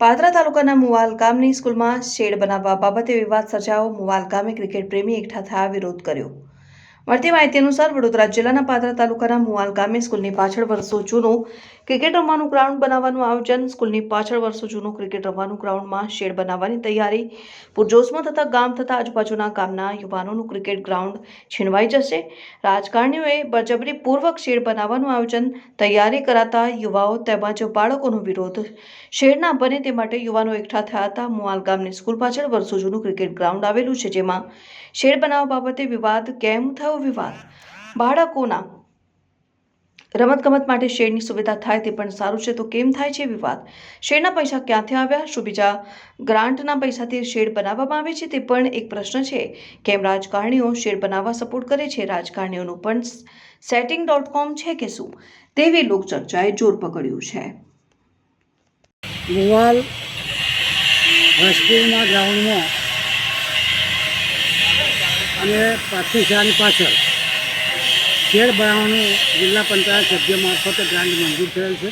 પાદરા તાલુકાના મુવાલ ગામની સ્કૂલમાં શેડ બનાવવા બાબતે વિવાદ સર્જાયો. મુવાલ ગામે ક્રિકેટ પ્રેમી એકઠા થયા વિરોધ કર્યો. મળતી માહિતી અનુસાર વડોદરા જિલ્લાના પાદરા તાલુકાના મુવાલ ગામે સ્કૂલની પાછળ વર્ષો જૂનું ક્રિકેટ રમવાનું ગ્રાઉન્ડ બનાવવાનું આયોજન, સ્કૂલની પાછળ વર્ષો જૂનું ક્રિકેટ રમવાનું ગ્રાઉન્ડમાં શેડ બનાવવાની તૈયારી, પૂરજોશમાં થતા ગામ તથા આજુબાજુના ગામના યુવાનોનું ક્રિકેટ ગ્રાઉન્ડ છીનવાઈ જશે. રાજકારણીઓએ બળજબરીપૂર્વક શેડ બનાવવાનું આયોજન તૈયારી કરાતા યુવાઓ તેમજ બાળકોનો વિરોધ. શેડ ના બને તે માટે યુવાનો એકઠા થયા હતા. મુવાલ ગામની સ્કૂલ પાછળ વર્ષો જૂનું ક્રિકેટ ગ્રાઉન્ડ આવેલું છે જેમાં શેડ બનાવવા બાબતે વિવાદ, કેમ થયો વિવાદ? બાળકોના રમતગમત માટે શેરની સુવિધા થાય તે પણ સારું છે, તો કેમ થાય છે વિવાદ શેરના પૈસા ક્યાંથી આવ્યા? શું બીજા ગ્રાન્ટના પૈસાથી શેડ બનાવવામાં આવે છે? તે પણ એક પ્રશ્ન છે. કેમ રાજકારણીઓ શેડ બનાવવા સપોર્ટ કરે છે? રાજકારણીઓનું પણ સેટિંગ ડોટ કોમ છે કે શું? તેવી લોકચર્ચાએ જોર પકડ્યું છે. મુવાલ હાઈસ્કૂલના ગ્રાઉન્ડમાં અને શાળાની પાછળ શેડ બનાવવાનું જિલ્લા પંચાયત સભ્ય મારફતે ગ્રાન્ટ મંજૂર થયેલ છે.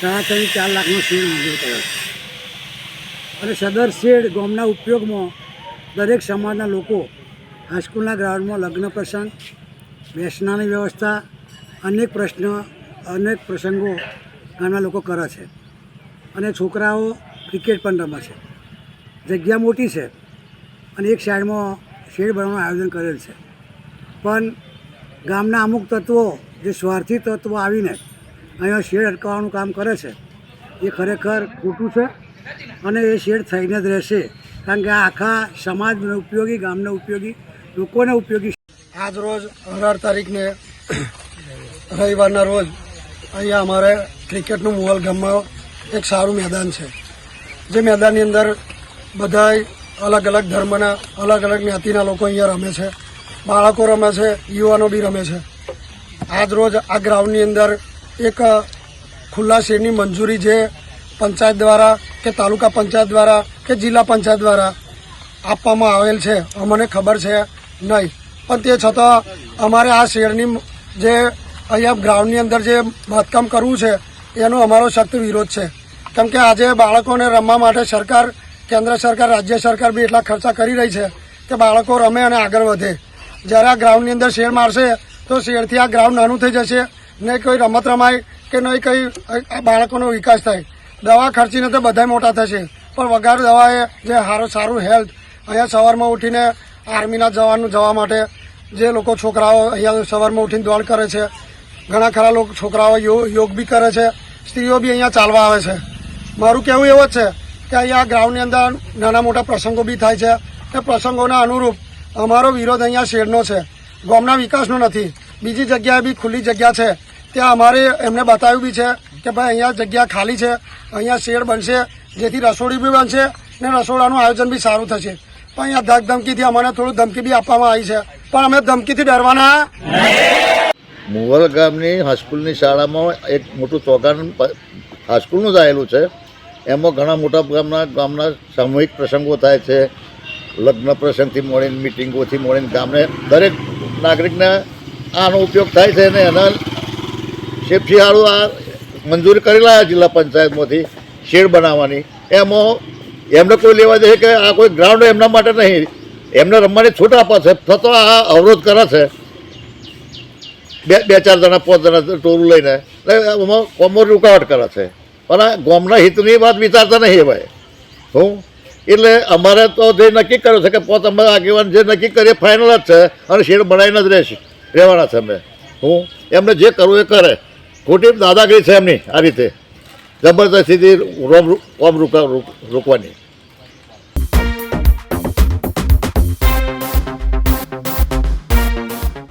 સાડા ચાર લાખનો શેડ મંજૂર થયો છે. અને સદર શેડ ગામના ઉપયોગમાં દરેક સમાજના લોકો હાઈસ્કૂલના ગ્રાઉન્ડમાં લગ્ન પ્રસંગ, બેસનાની વ્યવસ્થા, અનેક પ્રશ્ન, અનેક પ્રસંગો ગામના લોકો કરે છે. અને છોકરાઓ ક્રિકેટ પણ રમે છે. જગ્યા મોટી છે અને એક સાઈડમાં શેડ બનાવવાનું આયોજન કરેલ છે. પણ ગામના અમુક તત્વો જે સ્વાર્થી તત્વો આવીને અહીંયા શેડ અટકાવવાનું કામ કરે છે, એ ખરેખર ખોટું છે અને એ શેડ થઈને જ રહેશે. કારણ કે આખા સમાજને ઉપયોગી, ગામને ઉપયોગી, લોકોને ઉપયોગી આજ રોજ અઢાર તારીખને રવિવારના રોજ અહીંયા અમારે ક્રિકેટનું મોહલ ગામમાં એક સારું મેદાન છે. જે મેદાનની અંદર બધાય અલગ અલગ ધર્મના અલગ અલગ જ્ઞાતિના લોકો અહીંયા રમે છે. બાળકો રમે છે, યુવાનો બી રમે છે. આજ રોજ આ ગ્રાઉન્ડની અંદર એક ખુલ્લા શેરની મંજૂરી જે પંચાયત દ્વારા કે તાલુકા પંચાયત દ્વારા કે જિલ્લા પંચાયત દ્વારા આપવામાં આવેલ છે, અમને ખબર છે નહીં. પણ તે છતાં અમારે આ શેરની જે અહીંયા ગ્રાઉન્ડની અંદર જે બાંધકામ કરવું છે, એનો અમારો સખ્ત વિરોધ છે. કેમ કે આજે બાળકોને રમવા માટે સરકાર, કેન્દ્ર સરકાર, રાજ્ય સરકાર બી એટલા ખર્ચા કરી રહી છે કે બાળકો રમે અને આગળ વધે. જ્યારે આ ગ્રાઉન્ડની અંદર શેર મારશે, તો શેરથી આ ગ્રાઉન્ડ નાનું થઈ જશે. નહીં કોઈ રમત રમાય કે નહીં કંઈ બાળકોનો વિકાસ થાય. દવા ખર્ચીને તો બધા મોટા થશે. પણ વગાર દવાએ જે સારું સારું હેલ્થ અહીંયા સવારમાં ઉઠીને આર્મીના જવાનું જવા માટે જે લોકો છોકરાઓ અહીંયા સવારમાં ઉઠીને દોડ કરે છે, ઘણા ખરા લોકો છોકરાઓ યોગ બી કરે છે, સ્ત્રીઓ બી અહીંયા ચાલવા આવે છે. મારું કહેવું એવું જ છે કે અહીંયા ગ્રાઉન્ડની અંદર નાના મોટા પ્રસંગો બી થાય છે. તે પ્રસંગોના અનુરૂપ અમારો વિરોધ અહીંયા શેરનો છે. ગામના વિકાસનો નથી. બીજી જગ્યાએ બી ખુલ્લી જગ્યા છે. ત્યાં અમારે એમને બતાવ્યું બી છે કે ભાઈ અહીંયા જગ્યા ખાલી છે. અહીંયા શેડ બનશે, જેથી રસોડી બી બનશે ને રસોડાનું આયોજન બી સારું થશે. પણ અહીંયા ધક ધમકીથી અમને થોડું ધમકી બી આપવામાં આવી છે. પણ અમે ધમકીથી ડરવાના મુવલ ગામની હાઈસ્કૂલની શાળામાં એક મોટું ચોગાન હાઈસ્કૂલનું જ આવેલું છે. એમાં ઘણા મોટા ગામના ગામના સામૂહિક પ્રસંગો થાય છે. લગ્ન પ્રસંગથી મળીને મિટિંગોથી મળીને ગામને દરેક નાગરિકને આનો ઉપયોગ થાય છે અને એના શેફિયાળું આ મંજૂરી કરી લાયા જિલ્લા પંચાયતમાંથી શેડ બનાવવાની. એમાં એમને કોઈ લેવા દે કે આ કોઈ ગ્રાઉન્ડ એમના માટે નહીં. એમને રમવાની છૂટ આપે છે. થતો આ અવરોધ કરે છે. બે બે, ચાર જણા, પાંચ જણા ટોરું લઈને. એમાં કોમર રૂકાવટ કરે છે. પણ આ ગામના હિતની વાત વિચારતા નહીં ભાઈ. હું એટલે અમારે તો જે નક્કી કર્યું છે કે પોત અમે આગેવાન જે નક્કી કરીએ ફાઇનલ જ છે અને શેર બનાવીને જ રહેશે, રહેવાના છે અમે. હું એમને જે કરવું એ કરે. ખોટી દાદાગીરી છે એમની આ રીતે. જબરદસ્તીથી રોમ રોમ રૂકા, રોકવાની.